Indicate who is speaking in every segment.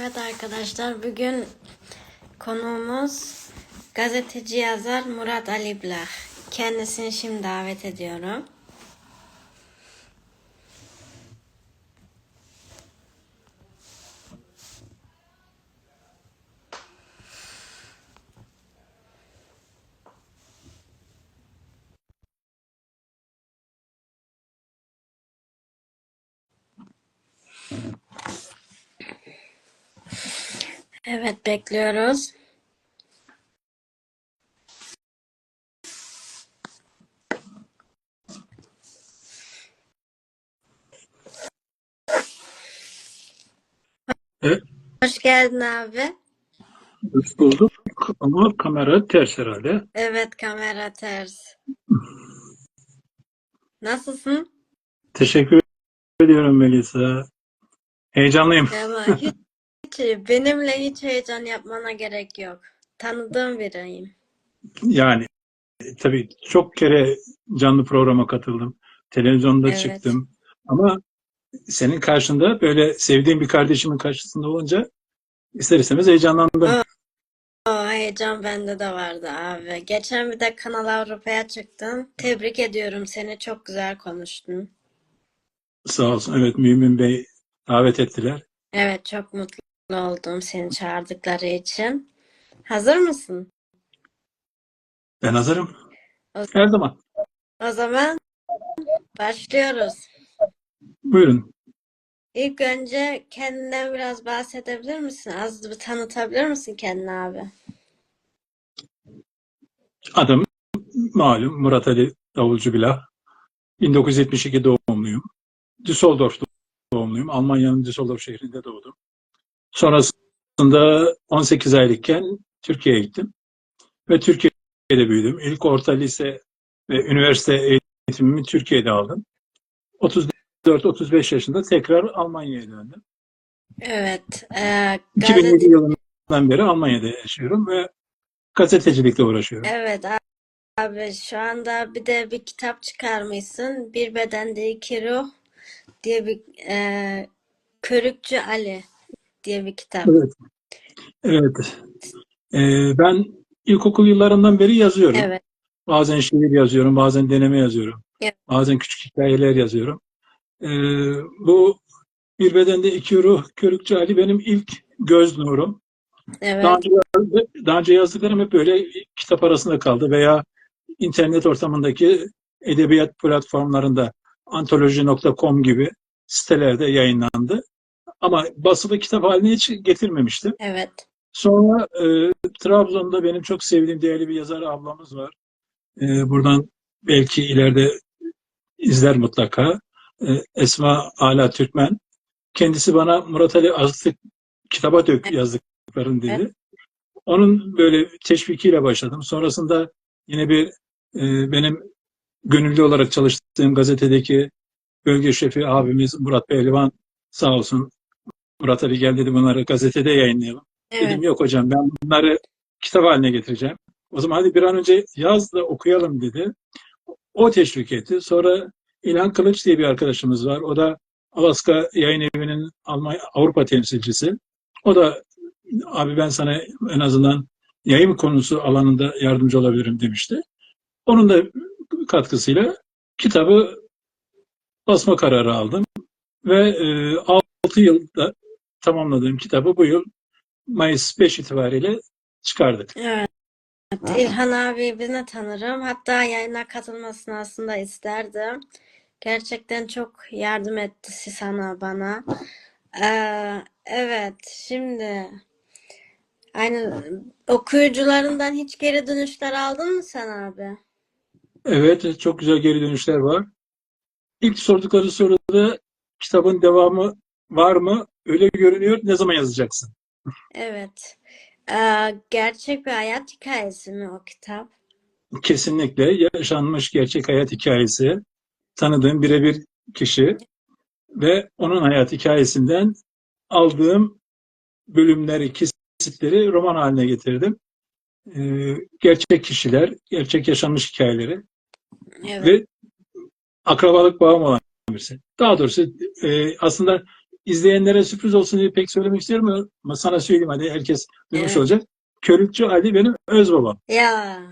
Speaker 1: Evet arkadaşlar bugün konuğumuz gazeteci yazar Murat Ali Blah. Kendisini şimdi davet ediyorum. Evet bekliyoruz.
Speaker 2: Evet,
Speaker 1: Hoş geldin abi.
Speaker 2: hoş bulduk ama kamera ters herhalde.
Speaker 1: Evet kamera ters. Nasılsın?
Speaker 2: Teşekkür ediyorum Melisa. Heyecanlıyım.
Speaker 1: Ama hiç, benimle hiç heyecan yapmana gerek yok. Tanıdığım biriyim.
Speaker 2: Yani tabii çok kere canlı programa katıldım. Televizyonda
Speaker 1: Evet.
Speaker 2: çıktım. Ama senin karşında böyle sevdiğim bir kardeşimin karşısında olunca ister istemez heyecanlandım.
Speaker 1: Aa. O heyecan bende de vardı abi. Geçen bir de Kanal Avrupa'ya çıktın. Tebrik ediyorum seni. Çok güzel konuştun.
Speaker 2: Sağ olsun. Evet Mümin Bey davet ettiler.
Speaker 1: Evet çok mutlu oldum seni çağırdıkları için. Hazır mısın?
Speaker 2: Ben hazırım.
Speaker 1: O-
Speaker 2: Her zaman.
Speaker 1: O zaman başlıyoruz.
Speaker 2: Buyurun.
Speaker 1: İlk önce kendinden biraz bahsedebilir misin? Az bir tanıtabilir misin kendini abi?
Speaker 2: Adım malum Murat Ali Davulcu Bilah. 1972 doğumluyum. Düsseldorf doğumluyum. Almanya'nın Düsseldorf şehrinde doğdum. Sonrasında 18 aylıkken Türkiye'ye gittim. Ve Türkiye'de büyüdüm. İlk orta lise ve üniversite eğitimimi Türkiye'de aldım. 34-35 yaşında tekrar Almanya'ya döndüm.
Speaker 1: Evet. E,
Speaker 2: 2007
Speaker 1: gazete...
Speaker 2: yılından beri Almanya'da yaşıyorum ve gazetecilikle uğraşıyorum.
Speaker 1: Evet abi şu anda bir de bir kitap çıkarmışsın. Bir bedende iki ruh diye bir e, Körükçü Ali diye bir kitap.
Speaker 2: Evet. Evet. Ee, ben ilkokul yıllarından beri yazıyorum.
Speaker 1: Evet.
Speaker 2: Bazen şiir yazıyorum, bazen deneme yazıyorum.
Speaker 1: Evet.
Speaker 2: Bazen küçük hikayeler yazıyorum. Ee, bu Bir Bedende iki Ruh Körükçü Ali benim ilk göz nurum.
Speaker 1: Evet.
Speaker 2: Daha önce, daha önce yazdıklarım hep böyle kitap arasında kaldı veya internet ortamındaki edebiyat platformlarında antoloji.com gibi sitelerde yayınlandı. Ama basılı kitap haline hiç getirmemiştim.
Speaker 1: Evet.
Speaker 2: Sonra e, Trabzon'da benim çok sevdiğim değerli bir yazar ablamız var. E, buradan belki ileride izler mutlaka. E, Esma Ala Türkmen. Kendisi bana Murat Ali Azık kitaba dök yazdıkların dedi.
Speaker 1: Evet.
Speaker 2: Onun böyle teşvikiyle başladım. Sonrasında yine bir e, benim gönüllü olarak çalıştığım gazetedeki bölge şefi abimiz Murat Pehlivan sağ olsun Murat Ali gel dedi bunları gazetede yayınlayalım.
Speaker 1: Evet.
Speaker 2: Dedim yok hocam ben bunları kitap haline getireceğim. O zaman hadi bir an önce yaz da okuyalım dedi. O teşvik etti. Sonra İlhan Kılıç diye bir arkadaşımız var. O da Alaska Yayın Evi'nin Almanya, Avrupa temsilcisi. O da abi ben sana en azından yayın konusu alanında yardımcı olabilirim demişti. Onun da katkısıyla kitabı basma kararı aldım. Ve e, 6 yılda tamamladığım kitabı bu yıl Mayıs 5 itibariyle çıkardık.
Speaker 1: Evet. İlhan abi ben tanırım. Hatta yayına katılmasını aslında isterdim. Gerçekten çok yardım etti sana bana. Ee, evet şimdi aynı okuyucularından hiç geri dönüşler aldın mı sen abi?
Speaker 2: Evet, çok güzel geri dönüşler var. İlk sordukları soruda kitabın devamı var mı? Öyle görünüyor. Ne zaman yazacaksın?
Speaker 1: Evet. Ee, gerçek bir hayat hikayesi mi o kitap?
Speaker 2: Kesinlikle yaşanmış gerçek hayat hikayesi. Tanıdığım birebir kişi ve onun hayat hikayesinden aldığım bölümleri, kesitleri roman haline getirdim. Ee, gerçek kişiler, gerçek yaşanmış hikayeleri
Speaker 1: Evet.
Speaker 2: ve akrabalık bağım olan birisi. Daha doğrusu e, aslında izleyenlere sürpriz olsun diye pek söylemek istiyorum ama sana söyleyeyim hadi herkes duymuş
Speaker 1: Evet.
Speaker 2: olacak. Körükçü Ali benim öz babam.
Speaker 1: Ya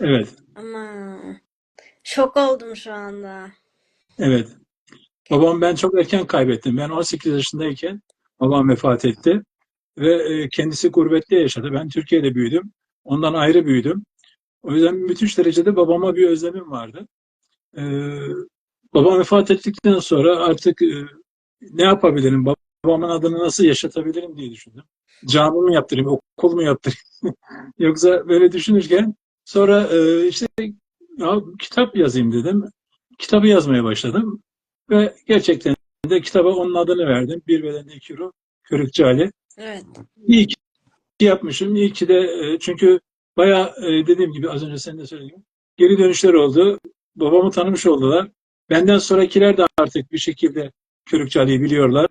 Speaker 2: Evet,
Speaker 1: ama şok oldum şu anda.
Speaker 2: evet. Babam ben çok erken kaybettim. Ben 18 yaşındayken babam vefat etti. Ve e, kendisi gurbette yaşadı. Ben Türkiye'de büyüdüm. Ondan ayrı büyüdüm. O yüzden müthiş derecede babama bir özlemim vardı. Ee, babam vefat ettikten sonra artık e, ne yapabilirim? Babamın adını nasıl yaşatabilirim diye düşündüm. Cami mi yaptırayım, okul mu yaptırayım? Yoksa böyle düşünürken sonra e, işte ya, kitap yazayım dedim. Kitabı yazmaya başladım. Ve gerçekten de kitaba onun adını verdim. Bir bedende iki ruh. Körükçü Ali.
Speaker 1: Evet.
Speaker 2: İyi ki yapmışım. İyi ki de e, çünkü bayağı e, dediğim gibi az önce senin de söylediğin geri dönüşler oldu. Babamı tanımış oldular. Benden sonrakiler de artık bir şekilde Körükçü Ali'yi biliyorlar.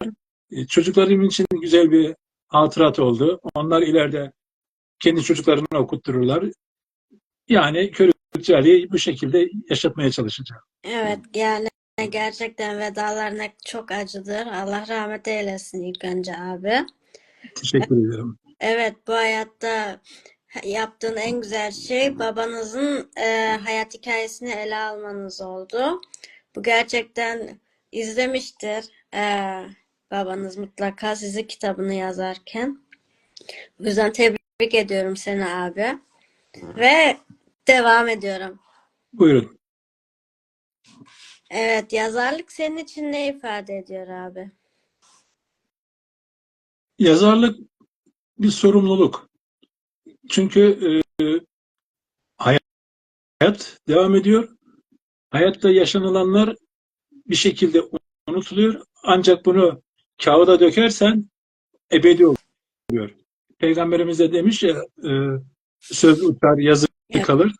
Speaker 2: E, Çocuklarım için güzel bir hatırat oldu. Onlar ileride kendi çocuklarını okuttururlar. Yani Körükçü Ali'yi bu şekilde yaşatmaya çalışacağım.
Speaker 1: Evet yani gerçekten vedalar ne çok acıdır. Allah rahmet eylesin ilk önce abi.
Speaker 2: Teşekkür ederim.
Speaker 1: Evet bu hayatta yaptığın en güzel şey babanızın e, hayat hikayesini ele almanız oldu. Bu gerçekten izlemiştir e, babanız mutlaka sizi kitabını yazarken. O yüzden tebrik ediyorum seni abi. Ve devam ediyorum.
Speaker 2: Buyurun.
Speaker 1: Evet, yazarlık senin için ne ifade ediyor abi?
Speaker 2: Yazarlık bir sorumluluk. Çünkü e, hayat devam ediyor. Hayatta yaşanılanlar bir şekilde unutuluyor. Ancak bunu kağıda dökersen ebedi oluyor. Peygamberimiz de demiş ya e, söz uçar, yazı
Speaker 1: Evet.
Speaker 2: kalır.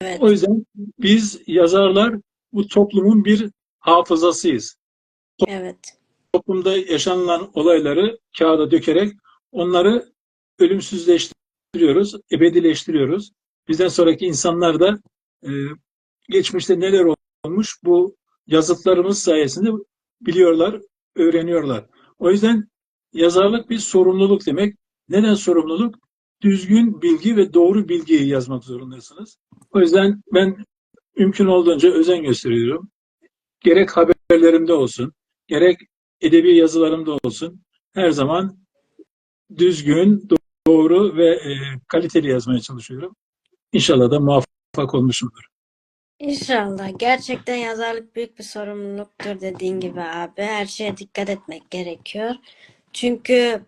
Speaker 1: Evet,
Speaker 2: O yüzden biz yazarlar bu toplumun bir hafızasıyız.
Speaker 1: evet,
Speaker 2: Toplumda yaşanılan olayları kağıda dökerek onları ölümsüzleştiriyoruz, ebedileştiriyoruz. Bizden sonraki insanlar da e, geçmişte neler olmuş bu yazıtlarımız sayesinde biliyorlar, öğreniyorlar. O yüzden yazarlık bir sorumluluk demek. Neden sorumluluk? Düzgün bilgi ve doğru bilgiyi yazmak zorundasınız. O yüzden ben mümkün olduğunca özen gösteriyorum. Gerek haberlerimde olsun, gerek edebi yazılarımda olsun her zaman düzgün, doğru ve e, kaliteli yazmaya çalışıyorum. İnşallah da muvaffak olmuşumdur.
Speaker 1: İnşallah. Gerçekten yazarlık büyük bir sorumluluktur dediğin gibi abi. Her şeye dikkat etmek gerekiyor. Çünkü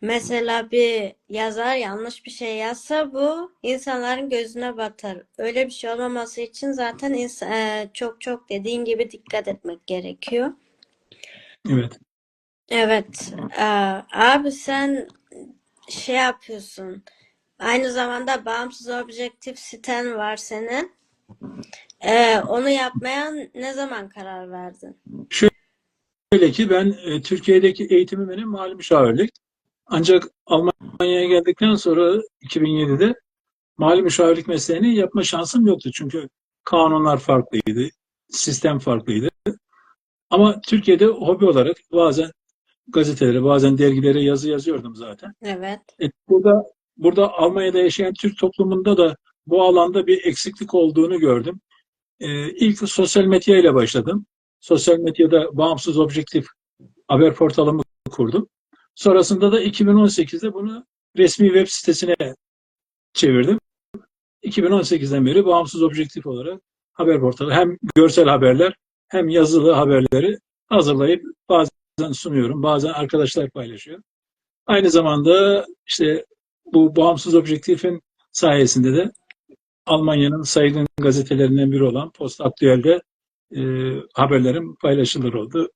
Speaker 1: mesela bir yazar yanlış bir şey yazsa bu insanların gözüne batar. Öyle bir şey olmaması için zaten ins- e, çok çok dediğin gibi dikkat etmek gerekiyor.
Speaker 2: Evet.
Speaker 1: Evet, e, abi sen şey yapıyorsun. Aynı zamanda bağımsız objektif siten var senin. E, onu yapmaya ne zaman karar verdin?
Speaker 2: Şöyle ki ben e, Türkiye'deki eğitimi benim mali müşavirlik. Ancak Almanya'ya geldikten sonra 2007'de mali müşavirlik mesleğini yapma şansım yoktu. Çünkü kanunlar farklıydı, sistem farklıydı. Ama Türkiye'de hobi olarak bazen gazetelere, bazen dergilere yazı yazıyordum zaten.
Speaker 1: Evet,
Speaker 2: E, burada burada Almanya'da yaşayan Türk toplumunda da bu alanda bir eksiklik olduğunu gördüm. E, ilk sosyal medya ile başladım. Sosyal medyada bağımsız objektif haber portalımı kurdum. Sonrasında da 2018'de bunu resmi web sitesine çevirdim. 2018'den beri bağımsız objektif olarak haber portalı hem görsel haberler hem yazılı haberleri hazırlayıp bazen sunuyorum, bazen arkadaşlar paylaşıyor. Aynı zamanda işte bu bağımsız objektifin sayesinde de Almanya'nın saygın gazetelerinden biri olan Post Aktuel'de e, haberlerim paylaşılır oldu.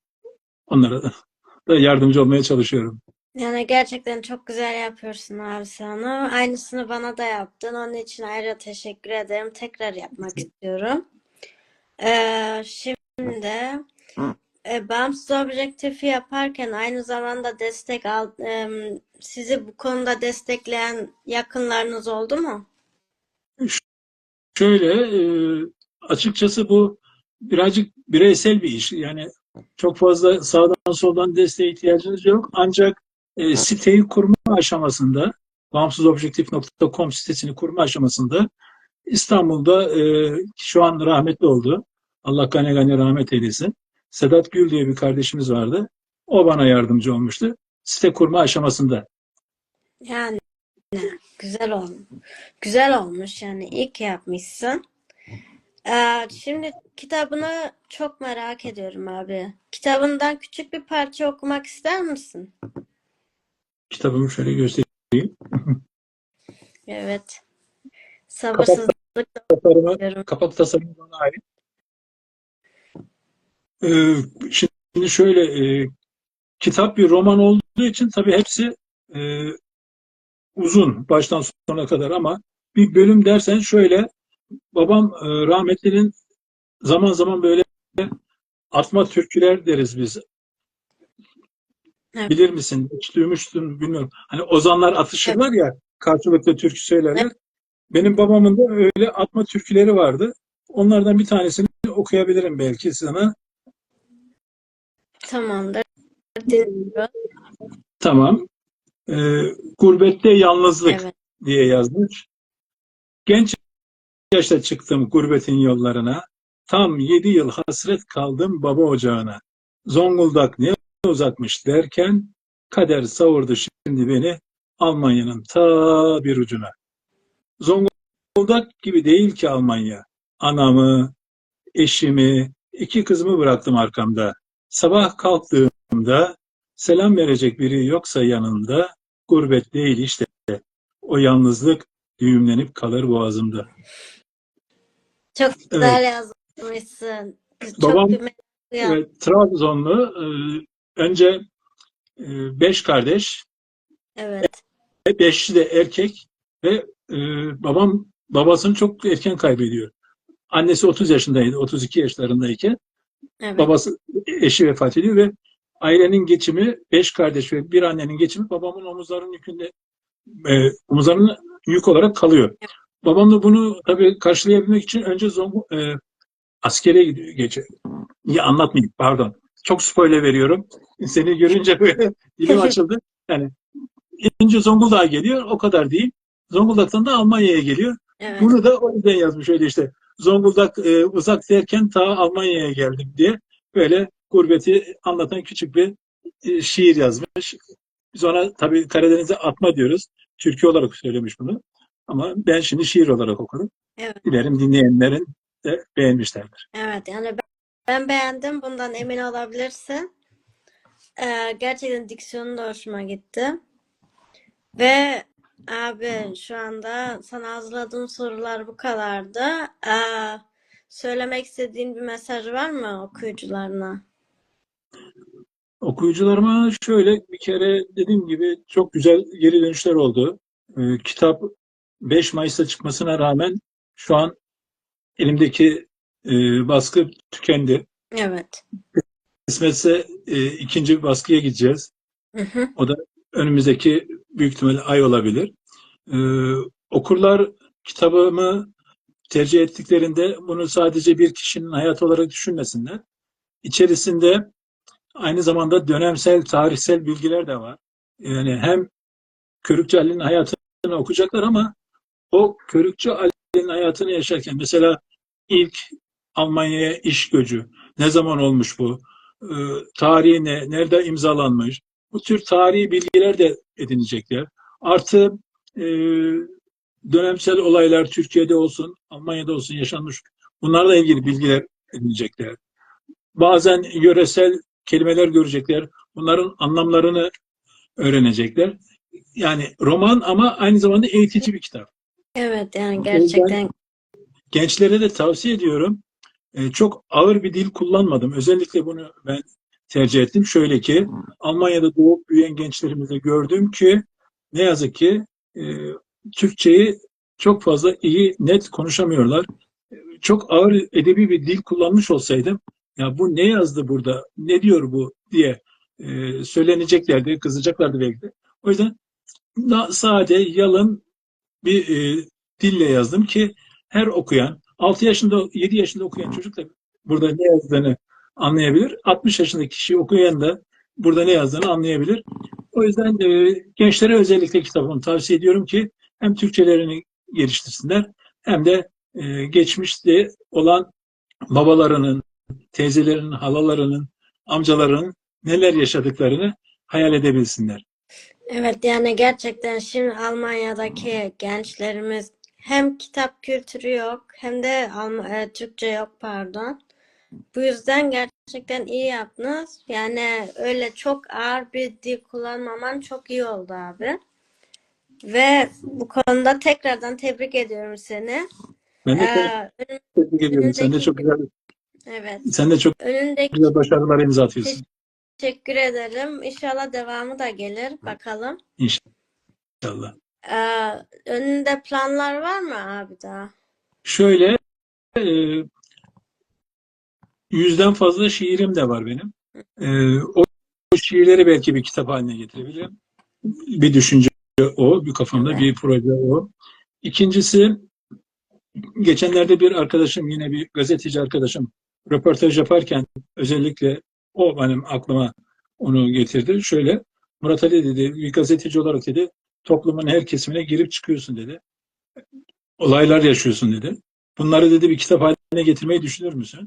Speaker 2: Onlara da, da yardımcı olmaya çalışıyorum.
Speaker 1: yani gerçekten çok güzel yapıyorsun abi onu. Aynısını bana da yaptın. Onun için ayrıca teşekkür ederim. Tekrar yapmak istiyorum. E, şimdi e, bağımsız objektifi yaparken aynı zamanda destek al, e, sizi bu konuda destekleyen yakınlarınız oldu mu?
Speaker 2: Şöyle e, açıkçası bu birazcık bireysel bir iş. Yani Çok fazla sağdan soldan desteğe ihtiyacınız yok. Ancak e, siteyi kurma aşamasında, bağımsızobjektif.com sitesini kurma aşamasında İstanbul'da e, şu an rahmetli oldu. Allah gane gane rahmet eylesin. Sedat Gül diye bir kardeşimiz vardı. O bana yardımcı olmuştu. Site kurma aşamasında.
Speaker 1: Yani güzel olmuş. Güzel olmuş yani ilk yapmışsın. Ee, şimdi kitabını çok merak ediyorum abi. Kitabından küçük bir parça okumak ister misin?
Speaker 2: Kitabımı şöyle göstereyim.
Speaker 1: Evet. Sabırsızlıkla
Speaker 2: Tasarımı, kapak tasarımı bana ait. Ee, şimdi şöyle e, kitap bir roman olduğu için tabii hepsi e, uzun baştan sona kadar ama bir bölüm dersen şöyle babam e, rahmetlinin zaman zaman böyle atma türküler deriz biz.
Speaker 1: Evet.
Speaker 2: Bilir misin? Hiç duymuştun bilmiyorum. Hani ozanlar atışırlar ya karşılıklı türkü söylerler. Benim babamın da öyle atma türküleri vardı. Onlardan bir tanesini okuyabilirim belki sana.
Speaker 1: Tamamdır. Dinliyorum.
Speaker 2: Tamam. Ee, gurbette yalnızlık
Speaker 1: Evet.
Speaker 2: diye yazmış. Genç yaşta çıktım gurbetin yollarına. Tam yedi yıl hasret kaldım baba ocağına. Zonguldak ne uzakmış derken kader savurdu şimdi beni Almanya'nın ta bir ucuna. Zonguldak gibi değil ki Almanya. Anamı, eşimi, iki kızımı bıraktım arkamda. Sabah kalktığımda selam verecek biri yoksa yanında gurbet değil işte. O yalnızlık düğümlenip kalır boğazımda.
Speaker 1: Çok güzel yazmışsın. Çok
Speaker 2: Babam- Evet, Trabzonlu e, önce e, beş kardeş,
Speaker 1: Evet.
Speaker 2: ve beşi de erkek ve e, babam babasını çok erken kaybediyor. Annesi 30 yaşındaydı, 32 yaşlarındayken
Speaker 1: Evet.
Speaker 2: babası eşi vefat ediyor ve ailenin geçimi beş kardeş ve bir annenin geçimi babamın omuzlarının yükünde e, omuzlarının yük olarak kalıyor. Babam da bunu tabii karşılayabilmek için önce Zongu, e, askere gidiyor gece. Niye anlatmayayım pardon. Çok spoiler veriyorum. Seni görünce böyle dilim açıldı. Yani önce Zonguldak'a geliyor o kadar değil. Zonguldak'tan da Almanya'ya geliyor.
Speaker 1: Evet.
Speaker 2: Bunu da o yüzden yazmış öyle işte. Zonguldak e, uzak derken ta Almanya'ya geldim diye böyle gurbeti anlatan küçük bir e, şiir yazmış. Biz ona tabii Karadeniz'e atma diyoruz. Türkü olarak söylemiş bunu. Ama ben şimdi şiir olarak okudum.
Speaker 1: Evet.
Speaker 2: Dilerim dinleyenlerin de beğenmişlerdir.
Speaker 1: Evet yani ben, ben beğendim. Bundan emin olabilirsin. Ee, gerçekten diksiyonu da hoşuma gitti. Ve abi şu anda sana hazırladığım sorular bu kadardı. Ee, söylemek istediğin bir mesaj var mı okuyucularına?
Speaker 2: Okuyucularıma şöyle bir kere dediğim gibi çok güzel geri dönüşler oldu. Ee, kitap 5 Mayıs'ta çıkmasına rağmen şu an elimdeki e, baskı tükendi.
Speaker 1: Evet.
Speaker 2: Kısmetse e, ikinci baskıya gideceğiz.
Speaker 1: Hı hı.
Speaker 2: O da önümüzdeki büyük ihtimalle ay olabilir. Ee, okurlar kitabımı tercih ettiklerinde bunu sadece bir kişinin hayatı olarak düşünmesinler. İçerisinde aynı zamanda dönemsel, tarihsel bilgiler de var. Yani hem Körükçü Ali'nin hayatını okuyacaklar ama o Körükçü Ali'nin hayatını yaşarken mesela ilk Almanya'ya iş göcü, ne zaman olmuş bu, Ee, tarihi ne, nerede imzalanmış, bu tür tarihi bilgiler de edinecekler. Artı e, dönemsel olaylar Türkiye'de olsun, Almanya'da olsun yaşanmış. Bunlarla ilgili bilgiler edinecekler. Bazen yöresel kelimeler görecekler. Bunların anlamlarını öğrenecekler. Yani roman ama aynı zamanda eğitici bir kitap.
Speaker 1: Evet yani gerçekten
Speaker 2: Gençlere de tavsiye ediyorum. E, çok ağır bir dil kullanmadım. Özellikle bunu ben tercih ettim. Şöyle ki Almanya'da doğup büyüyen gençlerimizde gördüm ki ne yazık ki e, Türkçeyi çok fazla iyi, net konuşamıyorlar. Çok ağır edebi bir dil kullanmış olsaydım ya bu ne yazdı burada, ne diyor bu diye e, söyleneceklerdi, kızacaklardı belki de. O yüzden sade, yalın bir e, dille yazdım ki her okuyan, 6 yaşında, 7 yaşında okuyan çocuk da burada ne yazdığını anlayabilir. 60 yaşındaki kişi okuyan da burada ne yazdığını anlayabilir. O yüzden e, gençlere özellikle kitabını tavsiye ediyorum ki hem Türkçelerini geliştirsinler hem de e, geçmişte olan babalarının, teyzelerinin, halalarının, amcalarının neler yaşadıklarını hayal edebilsinler.
Speaker 1: Evet yani gerçekten şimdi Almanya'daki gençlerimiz hem kitap kültürü yok hem de Alm e, Türkçe yok pardon. Bu yüzden gerçekten iyi yaptınız. Yani öyle çok ağır bir dil kullanmaman çok iyi oldu abi. Ve bu konuda tekrardan tebrik ediyorum seni.
Speaker 2: Ben de
Speaker 1: Ee,
Speaker 2: tebrik ediyorum. Sen de çok güzel,
Speaker 1: evet.
Speaker 2: sen de çok
Speaker 1: Önündeki
Speaker 2: güzel başarılar imza atıyorsun.
Speaker 1: teşekkür ederim. İnşallah devamı da gelir. Bakalım.
Speaker 2: İnşallah.
Speaker 1: Ee, önünde planlar var mı abi daha?
Speaker 2: Şöyle e, yüzden fazla şiirim de var benim. E, o, şiirleri belki bir kitap haline getirebilirim. Bir düşünce o, bir kafamda
Speaker 1: Evet.
Speaker 2: bir proje o. İkincisi geçenlerde bir arkadaşım yine bir gazeteci arkadaşım röportaj yaparken özellikle o benim aklıma onu getirdi. Şöyle Murat Ali dedi bir gazeteci olarak dedi toplumun her kesimine girip çıkıyorsun dedi. Olaylar yaşıyorsun dedi. Bunları dedi bir kitap haline getirmeyi düşünür müsün?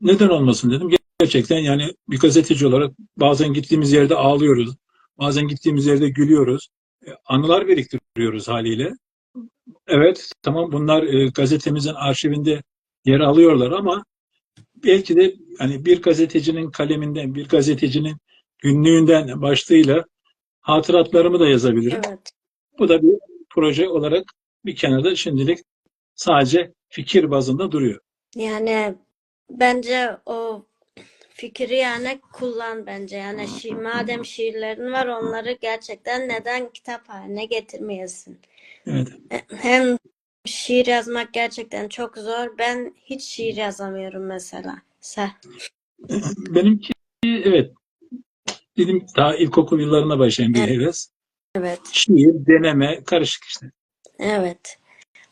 Speaker 2: Neden olmasın dedim. Gerçekten yani bir gazeteci olarak bazen gittiğimiz yerde ağlıyoruz. Bazen gittiğimiz yerde gülüyoruz. E, Anılar biriktiriyoruz haliyle. Evet, tamam bunlar e, gazetemizin arşivinde yer alıyorlar ama belki de hani bir gazetecinin kaleminden, bir gazetecinin günlüğünden başlığıyla hatıratlarımı da yazabilirim.
Speaker 1: Evet.
Speaker 2: Bu da bir proje olarak bir kenarda şimdilik sadece fikir bazında duruyor.
Speaker 1: Yani bence o fikri yani kullan bence. Yani şi madem şiirlerin var onları gerçekten neden kitap haline getirmeyesin?
Speaker 2: Evet.
Speaker 1: Hem şiir yazmak gerçekten çok zor. Ben hiç şiir yazamıyorum mesela. Sen.
Speaker 2: Benimki evet dedim daha ilkokul yıllarına başlayan bir
Speaker 1: Evet.
Speaker 2: heves.
Speaker 1: Evet.
Speaker 2: Şiir, deneme, karışık işte.
Speaker 1: Evet.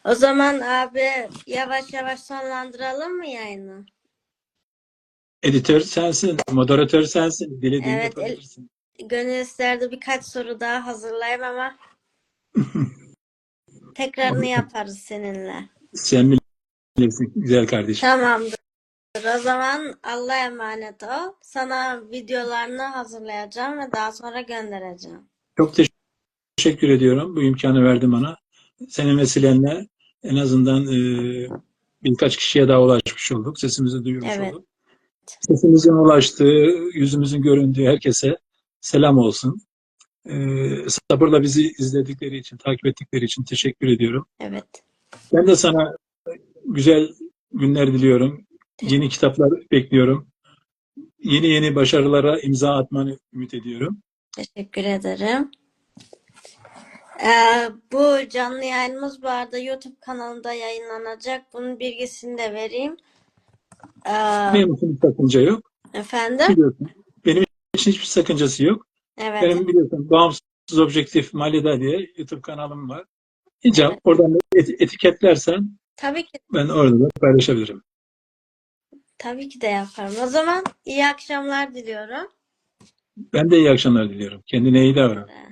Speaker 1: O zaman abi yavaş yavaş sonlandıralım mı yayını?
Speaker 2: Editör sensin, moderatör sensin, dilediğini
Speaker 1: Evet,
Speaker 2: yapabilirsin.
Speaker 1: Gönül isterdi birkaç soru daha hazırlayayım ama tekrarını yaparız seninle.
Speaker 2: Sen bilirsin güzel kardeşim.
Speaker 1: Tamamdır. O zaman Allah'a emanet ol. Sana videolarını hazırlayacağım ve daha sonra göndereceğim.
Speaker 2: Çok teş- teşekkür ediyorum. Bu imkanı verdin bana. Senin vesilenle en azından e, birkaç kişiye daha ulaşmış olduk. Sesimizi duyurmuş
Speaker 1: Evet.
Speaker 2: olduk. Sesimizin ulaştığı, yüzümüzün göründüğü herkese selam olsun. E, sabırla bizi izledikleri için, takip ettikleri için teşekkür ediyorum.
Speaker 1: Evet.
Speaker 2: Ben de sana güzel günler diliyorum. Yeni kitaplar bekliyorum. Yeni yeni başarılara imza atmanı ümit ediyorum.
Speaker 1: Teşekkür ederim. Ee, bu canlı yayınımız bu arada YouTube kanalında yayınlanacak. Bunun bilgisini de vereyim. Ee,
Speaker 2: Benim için sakınca yok.
Speaker 1: efendim?
Speaker 2: Biliyorsun. Benim için hiçbir sakıncası yok.
Speaker 1: Evet.
Speaker 2: Benim biliyorsun bağımsız objektif Malida diye YouTube kanalım var. Hiç
Speaker 1: Evet.
Speaker 2: oradan da et- etiketlersen
Speaker 1: Tabii ki
Speaker 2: ben orada da paylaşabilirim.
Speaker 1: tabii ki de yaparım. O zaman iyi akşamlar diliyorum.
Speaker 2: Ben de iyi akşamlar diliyorum. Kendine iyi davran.
Speaker 1: Ee,